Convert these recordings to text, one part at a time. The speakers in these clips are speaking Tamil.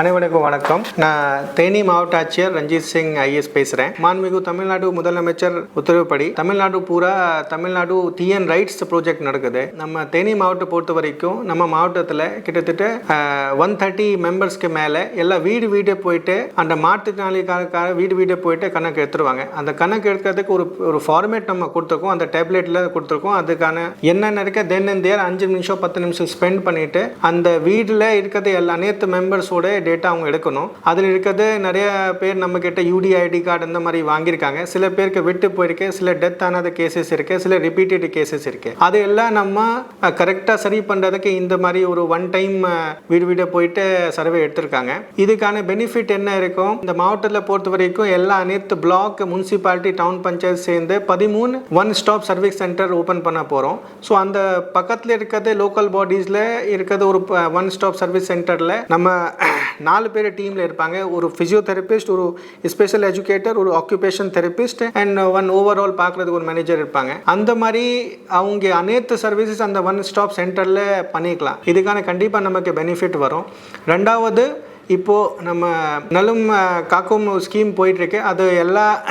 அனைவருக்கும் வணக்கம். நான் தேனி மாவட்ட ஆட்சியர் ரஞ்சித் சிங் ஐஎஸ் பேசுகிறேன் மாண்புமிகு தமிழ்நாடு முதலமைச்சர் உத்தரவுப்படி தமிழ்நாடு பூரா தமிழ்நாடு டிஎன் ரைட்ஸ் ப்ராஜெக்ட் நடக்குது. நம்ம தேனி மாவட்டம் பொறுத்த வரைக்கும் நம்ம மாவட்டத்தில் கிட்டத்தட்ட ஒன் தேர்ட்டி மெம்பர்ஸ்க்கு மேலே எல்லாம் வீடு வீடு போயிட்டு அந்த மாற்றுத்திறனாளிக்காக வீடு வீடு போயிட்டு கணக்கு எடுத்துருவாங்க. அந்த கணக்கு எடுக்கிறதுக்கு ஒரு ஒரு ஃபார்மேட் நம்ம கொடுத்துருக்கோம். அந்த டேப்லெட்டில் கொடுத்துருக்கோம். அதுக்கான என்னென்ன இருக்க தென் அண்ட் அஞ்சு நிமிஷம் பத்து நிமிஷம் ஸ்பெண்ட் பண்ணிட்டு அந்த வீட்டில் இருக்கிறது எல்லா அனைத்து மெம்பர்ஸோட டேட்டா அவங்க எடுக்கணும். அதில் இருக்கிறது நிறைய பேர் நம்ம கிட்ட யூடி ஐடி கார்டு இந்த மாதிரி வாங்கியிருக்காங்க. சில பேருக்கு விட்டு போயிருக்கு சில டெத் ஆனது கேசஸ் இருக்கு சில ரிப்பீட்டட் கேசஸ் இருக்கு. அது எல்லாம் நம்ம கரெக்டாக சரி பண்ணுறதுக்கு இந்த மாதிரி ஒரு ஒன் டைம் வீடு வீடு போயிட்டு சர்வே எடுத்திருக்காங்க. இதுக்கான பெனிஃபிட் என்ன இருக்கும்? இந்த மாவட்டத்தில் பொறுத்த வரைக்கும் எல்லா அனைத்து பிளாக் முனிசிபாலிட்டி டவுன் பஞ்சாயத்து சேர்ந்து பதிமூணு one stop service centre open பண்ண போகிறோம் ஸோ அந்த பக்கத்தில் இருக்கிறது லோக்கல் பாடிஸில் இருக்கிறது ஒரு ஒன் ஸ்டாப் சர்வீஸ் சென்டரில் நம்ம நாலு பேர் டீமில் இருப்பாங்க. ஒரு ஃபிசியோதெரபிஸ்ட் ஒரு ஸ்பெஷல் எஜுகேட்டர் ஒரு occupation therapist and one overall பார்க்குறதுக்கு ஒரு மேனேஜர் இருப்பாங்க. அந்த மாதிரி அவங்க அனைத்து சர்வீசஸ் அந்த ஒன் ஸ்டாப் சென்டரில் பண்ணிக்கலாம். இதுக்கான கண்டிப்பாக நமக்கு பெனிஃபிட் வரும். ரெண்டாவது இப்போது நம்ம நலும் காக்கும் ஸ்கீம் போயிட்டுருக்கு அது எல்லா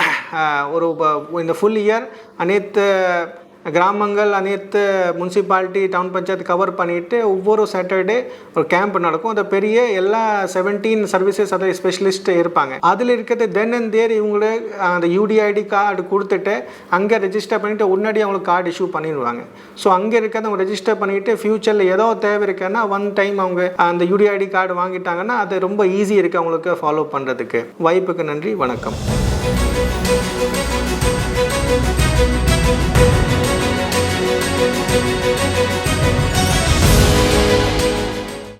ஒரு ப- இந்த ஃபுல் இயர் அனைத்து கிராமங்கள் அனைத்து முனிசிபாலிட்டி டவுன் பஞ்சாயத்து கவர் பண்ணிவிட்டு ஒவ்வொரு சாட்டர்டே ஒரு கேம்ப் நடக்கும். அந்த பெரிய எல்லா செவன்டீன் சர்வீசஸ் அதை ஸ்பெஷலிஸ்ட் இருப்பாங்க. அதில் இருக்கிறது தென் அண்ட் தேர் இவங்களே அந்த யூடிஐடி கார்டு கொடுத்துட்டு அங்கே ரெஜிஸ்டர் பண்ணிவிட்டு உடனடி அவங்களுக்கு கார்டு இஷ்யூ பண்ணிடுவாங்க. ஸோ அங்கே இருக்கிறத அவங்க ரெஜிஸ்டர் பண்ணிவிட்டு ஃப்யூச்சரில் ஏதோ தேவை இருக்குன்னா ஒன் டைம் அவங்க அந்த யூடிஐடி கார்டு வாங்கிட்டாங்கன்னா அது ரொம்ப ஈஸி இருக்குது அவங்களுக்கு ஃபாலோ பண்ணுறதுக்கு வாய்ப்புக்கு நன்றி வணக்கம்.